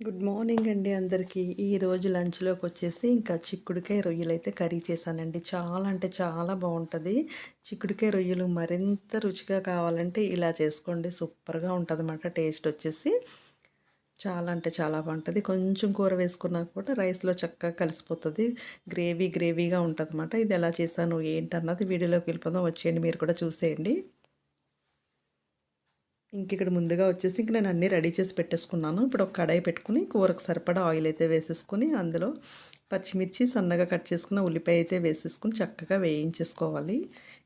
Good morning అండి అందరికీ. ఈరోజు లంచ్లోకి వచ్చేసి ఇంకా చిక్కుడుకాయ రొయ్యలు అయితే కర్రీ చేశానండి. చాలా అంటే చాలా బాగుంటుంది చిక్కుడుకాయ రొయ్యలు మరింత రుచిగా కావాలంటే ఇలా చేసుకోండి. సూపర్గా ఉంటుంది అన్నమాట టేస్ట్ వచ్చేసి. చాలా అంటే చాలా బాగుంటుంది కొంచెం కూర వేసుకున్నా కూడా రైస్లో చక్కగా కలిసిపోతుంది. గ్రేవీ గ్రేవీగా ఉంటుంది అన్నమాట ఇది ఎలా చేశాను ఏంటన్నది వీడియోలోకి వెళ్ళిపోదాం. వచ్చేయండి మీరు కూడా చూసేయండి. ఇంక ఇక్కడ ముందుగా వచ్చేసి ఇంక నేను అన్నీ రెడీ చేసి పెట్టేసుకున్నాను. ఇప్పుడు ఒక కడాయి పెట్టుకుని కూరకు సరిపడా ఆయిల్ అయితే వేసేసుకుని అందులో పచ్చిమిర్చి సన్నగా కట్ చేసుకున్న ఉల్లిపాయ అయితే వేసేసుకుని చక్కగా వేయించేసుకోవాలి.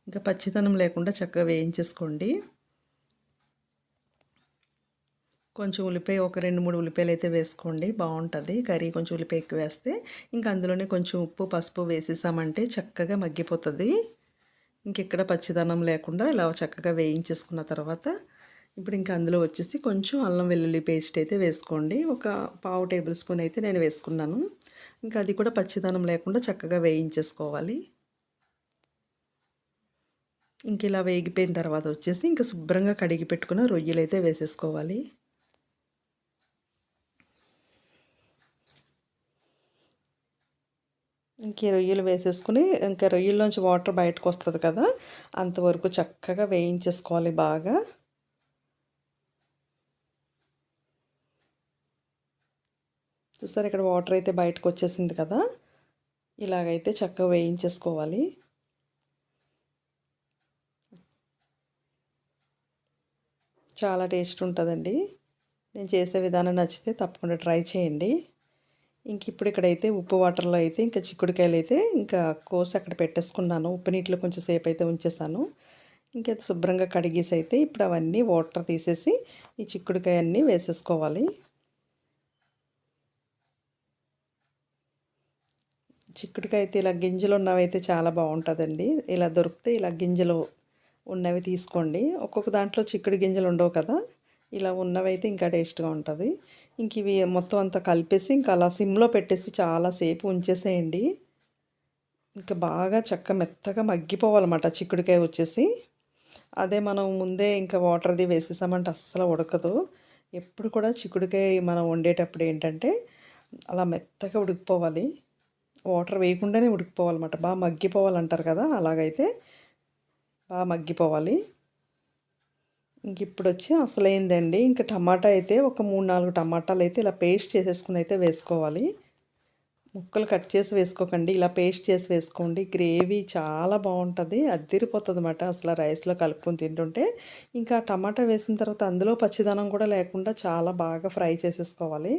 ఇంకా పచ్చితనం లేకుండా చక్కగా వేయించేసుకోండి. కొంచెం ఉల్లిపాయ ఒక రెండు మూడు ఉల్లిపాయలు అయితే వేసుకోండి. బాగుంటుంది. కర్రీ కొంచెం ఉల్లిపాయ ఎక్కువ వేస్తే ఇంకా అందులోనే కొంచెం ఉప్పు పసుపు వేసేసామంటే చక్కగా మగ్గిపోతుంది. ఇంకెక్కడ పచ్చిదనం లేకుండా ఇలా చక్కగా వేయించేసుకున్న తర్వాత ఇప్పుడు ఇంకా అందులో వచ్చేసి కొంచెం అల్లం వెల్లుల్లి పేస్ట్ అయితే వేసుకోండి. ఒక పావు టేబుల్ స్పూన్ అయితే నేను వేసుకున్నాను. ఇంకా అది కూడా పచ్చిదనం లేకుండా చక్కగా వేయించేసుకోవాలి. ఇంక ఇలా వేగిపోయిన తర్వాత వచ్చేసి ఇంకా శుభ్రంగా కడిగి పెట్టుకున్న రొయ్యలు అయితే వేసేసుకోవాలి. ఇంక రొయ్యలు వేసేసుకుని ఇంకా రొయ్యల్లోంచి వాటర్ బయటకు వస్తుంది కదా అంతవరకు చక్కగా వేయించేసుకోవాలి బాగా. చూసారు ఇక్కడ వాటర్ అయితే బయటకు వచ్చేసింది కదా? ఇలాగైతే చక్కగా వేయించేసుకోవాలి. చాలా టేస్ట్ ఉంటుందండి. నేను చేసే విధానం నచ్చితే తప్పకుండా ట్రై చేయండి. ఇంక ఇప్పుడు ఇక్కడైతే ఉప్పు వాటర్లో అయితే ఇంకా చిక్కుడుకాయలు అయితే ఇంకా కోసి అక్కడ పెట్టేసుకున్నాను. ఉప్పు నీటిలో కొంచెం సేపు అయితే ఉంచేసాను. ఇంకా శుభ్రంగా కడిగేసి అయితే ఇప్పుడు అవన్నీ వాటర్ తీసేసి ఈ చిక్కుడుకాయ అన్నీ వేసేసుకోవాలి. చిక్కుడుకైతే ఇలా గింజలు ఉన్నవి అయితే చాలా బాగుంటుందండి. ఇలా దొరికితే ఇలా గింజలు ఉన్నవి తీసుకోండి. ఒక్కొక్క దాంట్లో చిక్కుడు గింజలు ఉండవు కదా. ఇలా ఉన్నవైతే ఇంకా టేస్ట్గా ఉంటుంది. ఇంక ఇవి మొత్తం అంతా కలిపేసి ఇంకా అలా సిమ్లో పెట్టేసి చాలాసేపు ఉంచేసేయండి. ఇంకా బాగా చక్క మెత్తగా మగ్గిపోవాలన్నమాట చిక్కుడుకాయ వచ్చేసి. అదే మనం ముందే ఇంకా వాటర్ది వేసేసామంటే అస్సలు ఉడకదు. ఎప్పుడు కూడా చిక్కుడుకాయ మనం వండేటప్పుడు ఏంటంటే అలా మెత్తగా ఉడికిపోవాలి. వాటర్ వేయకుండానే ఉడికిపోవాలన్నమాట. బాగా మగ్గిపోవాలంటారు కదా అలాగైతే బాగా మగ్గిపోవాలి. ఇంక ఇప్పుడు వచ్చి అసలైందండి ఇంకా టమాటా అయితే ఒక మూడు నాలుగు టమాటాలు అయితే ఇలా పేస్ట్ చేసేసుకుని అయితే వేసుకోవాలి. ముక్కలు కట్ చేసి వేసుకోకండి ఇలా పేస్ట్ చేసి వేసుకోండి. గ్రేవీ చాలా బాగుంటుంది అద్దిరిపోతుంది అనమాట అసలు రైస్లో కలుపుకొని తింటుంటే. ఇంకా టమాటా వేసిన తర్వాత అందులో పచ్చిదనం కూడా లేకుండా చాలా బాగా ఫ్రై చేసేసుకోవాలి.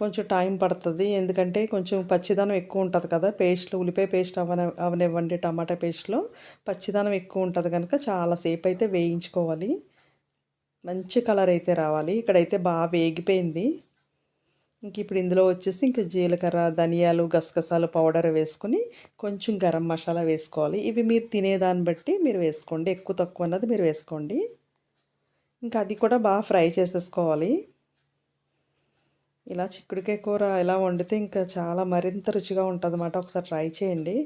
కొంచెం టైం పడుతుంది. ఎందుకంటే కొంచెం పచ్చిదనం ఎక్కువ ఉంటుంది కదా. పేస్ట్లో ఉల్లిపాయ పేస్ట్ అవన అవనివ్వండి టమాటా పేస్ట్లో. పచ్చిదనం ఎక్కువ ఉంటుంది కనుక చాలాసేపు అయితే వేయించుకోవాలి. మంచి కలర్ అయితే రావాలి. ఇక్కడైతే బాగా వేగిపోయింది. ఇంక ఇప్పుడు ఇందులో వచ్చేసి ఇంకా జీలకర్ర ధనియాలు గసగసాలు పౌడర్ వేసుకొని కొంచెం గరం మసాలా వేసుకోవాలి. ఇవి మీరు తినేదాన్ని బట్టి మీరు వేసుకోండి. ఎక్కువ తక్కువ అన్నది మీరు వేసుకోండి. ఇంకా అది కూడా బాగా ఫ్రై చేసేసుకోవాలి. ఇలా చిక్కుడుకాయ కూర ఇలా వండితే ఇంకా చాలా మరింత రుచిగా ఉంటుంది అన్నమాట ఒకసారి ట్రై చేయండి.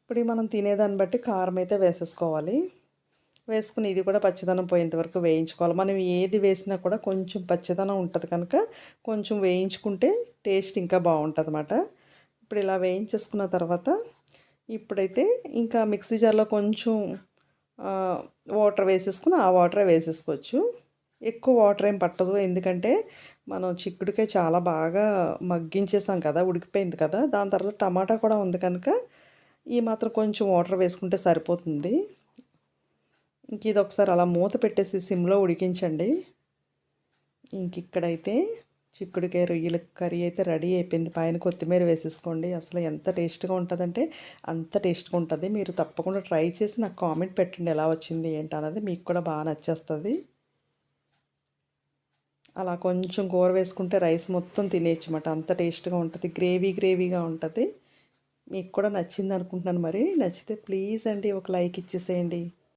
ఇప్పుడు మనం తినేదాన్ని బట్టి కారం అయితే వేసేసుకోవాలి. వేసుకుని ఇది కూడా పచ్చదనం పోయేంతవరకు వేయించుకోవాలి. మనం ఏది వేసినా కూడా కొంచెం పచ్చదనం ఉంటుంది కనుక కొంచెం వేయించుకుంటే టేస్ట్ ఇంకా బాగుంటుంది అన్నమాట ఇప్పుడు ఇలా వేయించేసుకున్న తర్వాత ఇప్పుడైతే ఇంకా మిక్సీ జార్లో కొంచెం వాటర్ వేసేసుకుని ఆ వాటరే వేసేసుకోవచ్చు. ఎక్కువ వాటర్ ఏం పట్టదు. ఎందుకంటే మనం చిక్కుడుకాయ చాలా బాగా మగ్గించేసాం కదా ఉడికిపోయింది కదా. దాని తర్వాత టమాటా కూడా ఉంది కనుక ఈ మాత్రం కొంచెం వాటర్ వేసుకుంటే సరిపోతుంది. ఇంక ఇది ఒకసారి అలా మూత పెట్టేసి సిమ్లో ఉడికించండి. ఇంక ఇక్కడైతే చిక్కుడుకాయ రొయ్యల కర్రీ అయితే రెడీ అయిపోయింది. పైన కొత్తిమీర వేసేసుకోండి. అసలు ఎంత టేస్ట్గా ఉంటుందంటే అంత టేస్ట్గా ఉంటుంది. మీరు తప్పకుండా ట్రై చేసి నాకు కామెంట్ పెట్టండి ఎలా వచ్చింది ఏంటన్నది మీకు కూడా బాగా నచ్చేస్తుంది. అలా కొంచెం కూర వేసుకుంటే రైస్ మొత్తం తినేయచ్చు అన్నమాట అంత టేస్ట్గా ఉంటుంది. గ్రేవీ గ్రేవీగా ఉంటుంది. మీకు కూడా నచ్చింది అనుకుంటున్నాను మరి. నచ్చితే ప్లీజ్ అండి ఒక లైక్ ఇచ్చేసేయండి.